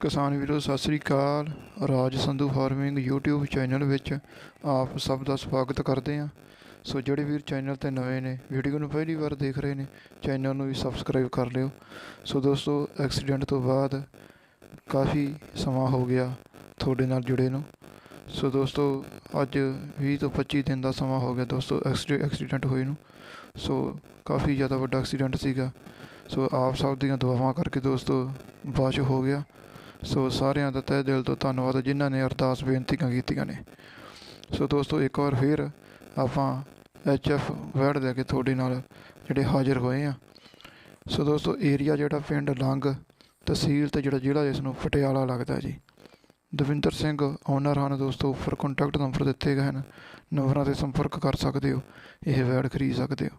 ਕਿਸਾਨ ਵੀਰੋ, ਸਤਿ ਸ੍ਰੀ ਅਕਾਲ। Raj Sandhu farming YouTube channel ਵਿੱਚ ਆਪ ਸਭ ਦਾ ਸਵਾਗਤ ਕਰਦੇ ਹਾਂ। ਸੋ ਜਿਹੜੇ ਵੀਰ ਚੈਨਲ ਤੇ ਨਵੇਂ ਨੇ, ਵੀਡੀਓ ਨੂੰ ਪਹਿਲੀ ਵਾਰ ਦੇਖ ਰਹੇ ਨੇ, ਚੈਨਲ ਨੂੰ ਵੀ ਸਬਸਕ੍ਰਾਈਬ ਕਰ ਲਿਓ। ਸੋ ਦੋਸਤੋ ਐਕਸੀਡੈਂਟ ਤੋਂ ਬਾਅਦ ਕਾਫੀ ਸਮਾਂ ਹੋ ਗਿਆ ਤੁਹਾਡੇ ਨਾਲ ਜੁੜੇ ਨੂੰ। ਸੋ ਦੋਸਤੋ, ਅੱਜ 20 ਤੋਂ 25 ਦਿਨ ਦਾ ਸਮਾਂ ਹੋ ਗਿਆ ਦੋਸਤੋ ਐਕਸੀਡੈਂਟ ਐਕਸੀਡੈਂਟ ਹੋਏ ਨੂੰ। ਸੋ ਕਾਫੀ ਜ਼ਿਆਦਾ ਵੱਡਾ ਐਕਸੀਡੈਂਟ ਸੀਗਾ। ਸੋ ਆਪ ਸਭ ਦੀਆਂ ਦੁਆਵਾਂ ਕਰਕੇ ਦੋਸਤੋ ਬਚ ਹੋ ਗਿਆ। ਸੋ ਸਾਰਿਆਂ ਦਾ ਤਹਿ ਦਿਲ ਤੋਂ ਧੰਨਵਾਦ, ਜਿਨ੍ਹਾਂ ਨੇ ਅਰਦਾਸ ਬੇਨਤੀਆਂ ਕੀਤੀਆਂ ਨੇ। ਸੋ ਦੋਸਤੋ, ਇੱਕ ਵਾਰ ਫੇਰ ਆਪਾਂ ਐਚ ਐਫ ਵੈਡ ਲੈ ਕੇ ਤੁਹਾਡੇ ਨਾਲ ਜਿਹੜੇ ਹਾਜ਼ਰ ਹੋਏ ਆ। ਸੋ ਦੋਸਤੋ ਏਰੀਆ ਜਿਹੜਾ ਪਿੰਡ ਲੰਗ ਤਹਿਸੀਲ ਤੇ ਜਿਹੜਾ ਜ਼ਿਲ੍ਹਾ ਇਸ ਨੂੰ ਪਟਿਆਲਾ ਲੱਗਦਾ ਜੀ, ਦਵਿੰਦਰ ਸਿੰਘ ਓਨਰ ਹਨ ਦੋਸਤੋ, ਉੱਪਰ ਕੰਟੈਕਟ ਨੰਬਰ ਦਿੱਤੇ ਗਏ ਹਨ। ਨੰਬਰਾਂ ਤੇ ਸੰਪਰਕ ਕਰ ਸਕਦੇ ਹੋ, ਇਹ ਵੈਡ ਖਰੀਦ ਸਕਦੇ ਹੋ।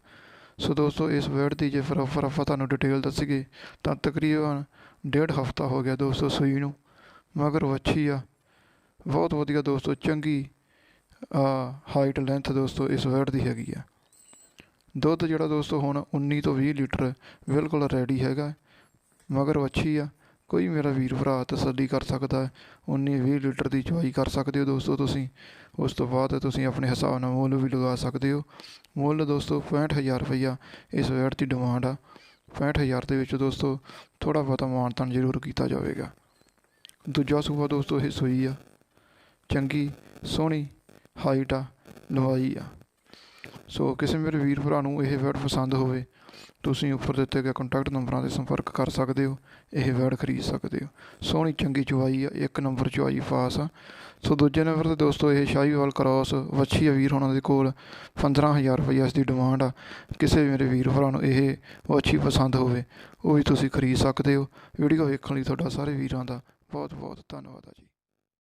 ਸੋ ਦੋਸਤੋ, ਇਸ ਵੈਡ ਦੀ ਜੇ ਫਿਰ ਆਫਰ ਆਪਾਂ ਤੁਹਾਨੂੰ ਡਿਟੇਲ ਦੱਸੀਏ, ਤਾਂ ਤਕਰੀਬਨ ਡੇਢ ਹਫਤਾ ਹੋ ਗਿਆ ਦੋਸਤੋ ਸੂਈ ਨੂੰ, ਮਗਰ ਵੱਛੀ ਆ। ਬਹੁਤ ਵਧੀਆ ਦੋਸਤੋ, ਚੰਗੀ ਹਾਈਟ ਲੈਂਥ ਦੋਸਤੋ ਇਸ ਵੈਡ ਦੀ ਹੈਗੀ ਆ। ਦੁੱਧ ਜਿਹੜਾ ਦੋਸਤੋ ਹੁਣ 19 ਤੋਂ 20 ਲੀਟਰ ਬਿਲਕੁਲ ਰੈਡੀ ਹੈਗਾ, ਮਗਰ ਵੱਛੀ ਆ। ਕੋਈ ਮੇਰਾ ਵੀਰ ਭਰਾ ਤਸੱਲੀ ਕਰ ਸਕਦਾ ਹੈ 19 20 ਲੀਟਰ ਦੀ ਚਵਾਈ ਕਰ ਸਕਦੇ ਹੋ ਦੋਸਤੋ ਤੁਸੀਂ। ਉਸ ਤੋਂ ਬਾਅਦ ਤੁਸੀਂ ਆਪਣੇ ਹਿਸਾਬ ਨਾਲ ਮੁੱਲ ਵੀ ਲਗਾ ਸਕਦੇ ਹੋ। ਮੁੱਲ ਦੋਸਤੋ 65000 ਰੁਪਈਆ ਇਸ ਵੈਟ ਦੀ ਡਿਮਾਂਡ ਆ। 65000 ਦੇ ਵਿੱਚ ਦੋਸਤੋ ਥੋੜਾ ਬਹੁਤਾ ਮਾਨਤਾਨ ਜ਼ਰੂਰ ਕੀਤਾ ਜਾਵੇਗਾ। ਦੂਜਾ ਸੂਬਾ ਦੋਸਤੋ ਇਹ ਸੂਈ ਆ। ਚੰਗੀ, ਸੋਹਣੀ, ਹਾਈਟ ਆ ਲਵਾਈ ਆ। ਸੋ ਕਿਸੇ ਮੇਰੇ ਵੀਰ ਭਰਾ ਨੂੰ ਇਹ ਵੈਡ ਪਸੰਦ ਹੋਵੇ, ਤੁਸੀਂ ਉੱਪਰ ਦਿੱਤੇ ਗਏ ਕੰਟੈਕਟ ਨੰਬਰਾਂ ਤੇ ਸੰਪਰਕ ਕਰ ਸਕਦੇ ਹੋ, ਇਹ ਵੈਡ ਖਰੀਦ ਸਕਦੇ ਹੋ। ਸੋਹਣੀ ਚੰਗੀ ਚੁਆਈ ਆ, ਇੱਕ ਨੰਬਰ ਚੁਆਈ ਫਾਸ ਆ। ਸੋ ਦੂਜੇ ਨੰਬਰ ਤੇ ਦੋਸਤੋ, ਇਹ ਸ਼ਾਹੀਵਾਲ ਕ੍ਰਾਸ ਵੱਛੀ ਆ ਵੀਰ ਹੋਣਾ ਦੇ ਕੋਲ 15000 ਰੁਪਈਆ ਇਸ ਦੀ ਡਿਮਾਂਡ ਆ। ਕਿਸੇ ਮੇਰੇ ਵੀਰ ਭਰਾ ਨੂੰ ਇਹ ਵੱਛੀ ਪਸੰਦ ਹੋਵੇ, ਉਹ ਵੀ ਤੁਸੀਂ ਖਰੀਦ ਸਕਦੇ ਹੋ। ਵੀਡੀਓ ਵੇਖਣ ਲਈ ਤੁਹਾਡਾ ਸਾਰੇ ਵੀਰਾਂ ਦਾ ਬਹੁਤ ਬਹੁਤ ਧੰਨਵਾਦ ਆ ਜੀ।